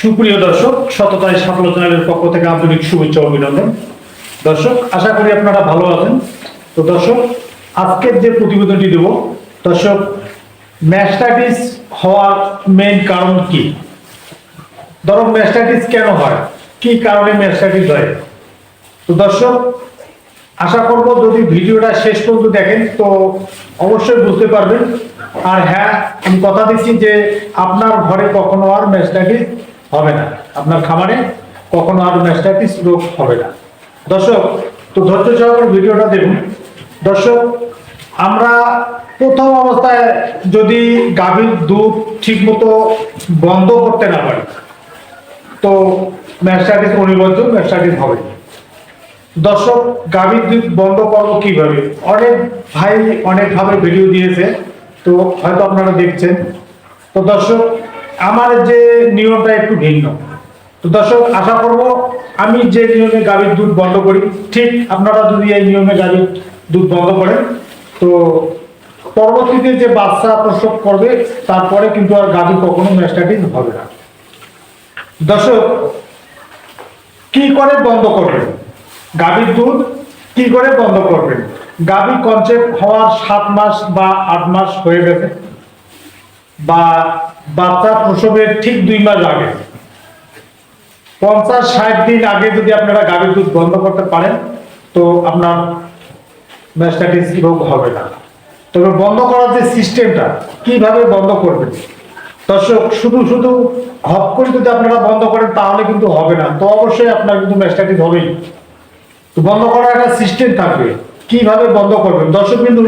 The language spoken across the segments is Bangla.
সুপ্রিয় দর্শক সততায় সাফল্য চ্যানেলের পক্ষ থেকে আন্তরিক শুভেচ্ছা অভিনন্দন। দর্শক, আশা করি আপনারা ভালো আছেন। তো দর্শক, আজকের যে প্রতিবেদনটি দেব, দর্শক ম্যাস্টাইটিস হওয়ার মেইন কারণ কি? ধরো ম্যাস্টাইটিস কেন হয়? কি কারণে ম্যাস্টাইটিস হয়? তো দর্শক, আশা করব যদি ভিডিওটা শেষ পর্যন্ত দেখেন, তো অবশ্যই বুঝতে পারবেন। আর হ্যাঁ আমি কথা দিচ্ছি যে আপনার ঘরে কখনো আর ম্যাস্টাইটিস হবে না। আপনার খামারে কখনো আর ম্যাস্টাইটিস রোগ হবে না। দর্শক, তো ধৈর্য সহকারে ভিডিওটা দেখুন। দর্শক, আমরা প্রথম অবস্থায় যদি গাভীর দুধ ঠিকমতো বন্ধ করতে না পারি, তো ম্যাস্টাইটিস অনিবার্য ম্যাস্টাইটিস হবে দর্শক, গাভীর দুধ বন্ধ করব কীভাবে? অনেক ভাই অনেকভাবে ভিডিও দিয়েছে, তো হয়তো আপনারা দেখছেন। তো দর্শক আমার যে নিয়মটা একটু ভিন্ন। তো দর্শক, আশা করব আমি যে নিয়মে গাভীর দুধ বন্ধ করি, ঠিক আপনারা যদি এই নিয়মে গাভীর দুধ বন্ধ করেন, তো পরবর্তীতে যে বাচ্চা প্রসব করবে, তারপরে কিন্তু আর গাভী কখনো ম্যাস্টাইটিস হবে না। দর্শক, কি করে বন্ধ করবেন? গাভীর দুধ কি করে বন্ধ করবেন? গাভী কনসেপ্ট হওয়ার সাত মাস বা আট মাস হয়ে গেছে। বা বাচ্চা প্রসবের ঠিক দুই মাস আগে। পঞ্চাশ ষাট দিন আগে যদি আপনারা গাভীর দুধ বন্ধ করতে পারেন, তো আপনার ম্যাস্টাইটিস রোগ হবে না। তবে বন্ধ করার যে সিস্টেমটা, কীভাবে বন্ধ করবেন? দর্শক, শুধু শুধু হপ করে যদি আপনারা বন্ধ করেন, তাহলে কিন্তু হবে না। তো অবশ্যই আপনার কিন্তু ম্যাস্টাইটিস হবেই। তো বন্ধ করার একটা সিস্টেম থাকবে। কীভাবে বন্ধ করবেন? দর্শক কিন্তু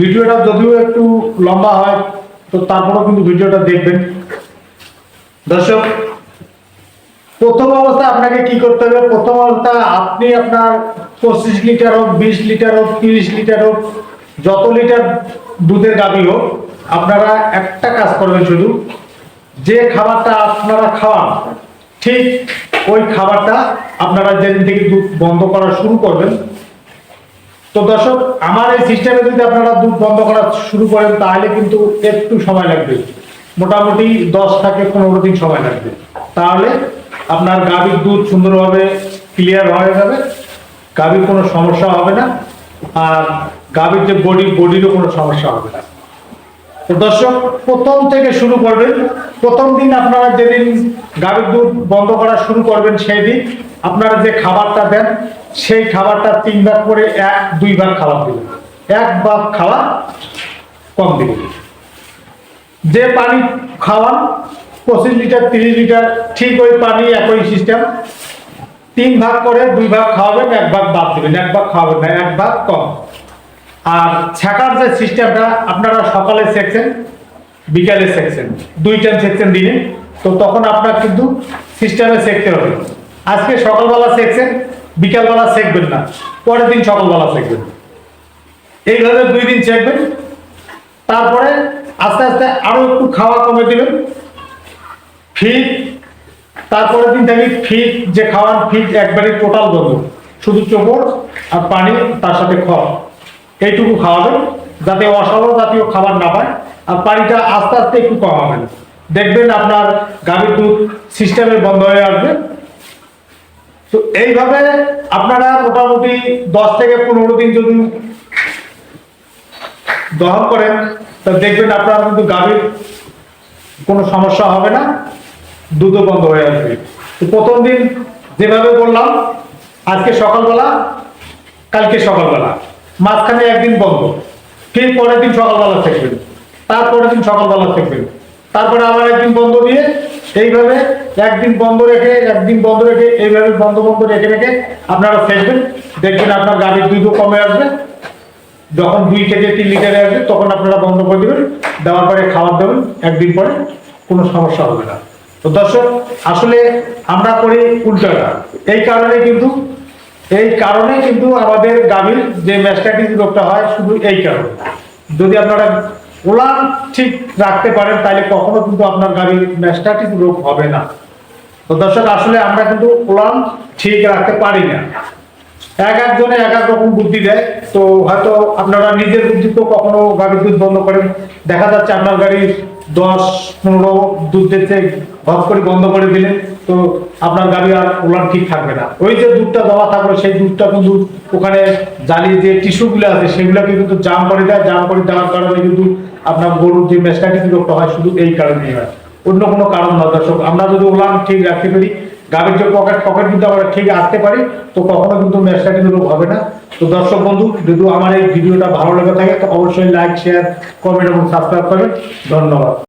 ভিডিওটা যদিও একটু লম্বা হয় তো তারপরেও কিন্তু ভিডিওটা দেখবেন। দর্শক, প্রথম অবস্থা আপনাকে কি করতে হবে? প্রথম অবস্থা, আপনি আপনার পঁচিশ লিটার হোক, বিশ লিটার হোক, তিরিশ লিটার হোক, যত লিটার দুধের গাভী হোক, আপনারা একটা কাজ করবেন শুধু, যে খাবারটা আপনারা খাওয়ান, ঠিক ওই খাবারটা আপনারা যেদিন থেকে দুধ বন্ধ করা শুরু করবেন তো দর্শক, আমার এই সিস্টেমে যদি আপনারা দুধ বন্ধ করা শুরু করেন, তাহলে কিন্তু একটু সময় লাগবে। মোটামুটি দশ থেকে পনেরো দিন সময় লাগবে। তাহলে আপনার গাভীর দুধ সুন্দরভাবে ক্লিয়ার হয়ে যাবে। গাভীর কোনো সমস্যা হবে না। আর গাভীর যে বডি বডিরও কোনো সমস্যা হবে না। তো দর্শক, প্রথম থেকে শুরু করবেন। প্রথম দিন আপনারা যেদিন গাভীর দুধ বন্ধ করা শুরু করবেন সেই দিন আপনারা যে খাবারটা দেন সেই খাবারটা তিন ভাগ করে এক দুই ভাগ খাবার দিবেন এক ভাগ খাওয়া কম দিবেন যে পানি খাওয়ান, পঁচিশ লিটার, তিরিশ লিটার, ঠিক ওই পানি একই সিস্টেম তিন ভাগ করে দুই ভাগ খাওয়াবেন, এক ভাগ বাদ দিবেন, এক ভাগ খাওয়াবেন না, এক ভাগ কম। আর ছাকার যে সিস্টেমটা আপনারা সকালে সেকছেন, বিকালে সেকছেন, দুই টাইম সেকছেন দিনে, তো তখন আপনার কিন্তু সিস্টেমে সেকতে হবে। আজকে সকালবেলা সেকছেন বিকালবেলা সেকবেন না, পরের দিন সকালবেলা সেকবেন এইভাবে দুই দিন সেকবেন তারপরে আস্তে আস্তে আরও একটু খাওয়া কমে দিবেন ফিট তারপরের দিন থেকে ফিট যে খাওয়ান ফিট একবারে টোটাল বন্ধ শুধু চোপড় আর পানি, তার সাথে খড়। এইটুকু খাওয়াবেন যাতে অসালো জাতীয় খাবার না পায়। আর পানিটা আস্তে আস্তে একটু কমাবেন। দেখবেন আপনার গাভীর দুধ সিস্টেমে বন্ধ হয়ে আসবে। তো এইভাবে আপনারা মোটামুটি দশ থেকে পনেরো দিন যদি দহন করেন, তা দেখবেন আপনার কিন্তু গাভীর কোনো সমস্যা হবে না দুধও বন্ধ হয়ে আসবে। তো প্রথম দিন যেভাবে বললাম, আজকে সকালবেলা, কালকে সকালবেলা, মাঝখানে একদিন বন্ধ, ঠিক পরের দিন সকালবেলা থাকবেন, তারপরের দিন সকালবেলা থাকবেন, তারপরে আবার একদিন বন্ধ দিয়ে এইভাবে একদিন বন্ধ রেখে, একদিন বন্ধ রেখে, এইভাবে বন্ধ বন্ধ রেখে রেখে আপনারা ফেলবেন দেখবেন আপনার গাড়ির দুধও কমে আসবে। যখন দুই থেকে তিন লিটারে আসবে, তখন আপনারা বন্ধ করে দেবেন, দেওয়ার পরে খাবার দেবেন, একদিন পরে কোনো সমস্যা হবে না। তো দর্শক, আসলে আমরা করি উল্টাটা। এই কারণে কিন্তু, এই কারণে কিন্তু আমাদের গাভীর যে ম্যাস্টাইটিস রোগটা হয়, শুধু এই কারণে। যদি আপনারা ওলান ঠিক রাখতে পারেন তাহলে কখনো কিন্তু আপনার গাভীর ম্যাস্টাইটিস রোগ হবে না। তো দর্শক, আসলে আমরা কিন্তু ওলান ঠিক রাখতে পারি না। এক একজনে এক এক রকম বুদ্ধি দেয়, তো হয়তো আপনারা নিজের বুদ্ধি তো কখনো গাড়ির দুধ বন্ধ করেন। দেখা যাচ্ছে আপনার গাড়ির দশ, পনেরো দুধ দিতে ঘপ করে বন্ধ করে দিলেন, তো আপনার গাড়ি আর ওলান ঠিক থাকবে না। ওই যে দুধটা দেওয়া থাকল, সেই দুধটা কিন্তু ওখানে জালির যে টিস্যুগুলো আছে, সেগুলোকে কিন্তু জাম করে দেয়। জাম করে দেওয়ার কারণে কিন্তু আপনার গরুর যে মেসটাইটিস রোগটা হয়, শুধু এই কারণেই হয়। অন্য কোনো কারণ না, দর্শক, আমরা যদি ওলান ঠিক রাখতে পারি। গাভীর যে পকেট পকেট কিন্তু আমরা ঠিক আসতে পারি, তো কখনো কিন্তু মেসটাইটিস রোগ হবে না। তো দর্শক বন্ধু, যদি আমার এই ভিডিওটা ভালো লেগে থাকে, তো অবশ্যই লাইক শেয়ার কমেন্ট এবং সাবস্ক্রাইব করবেন। ধন্যবাদ।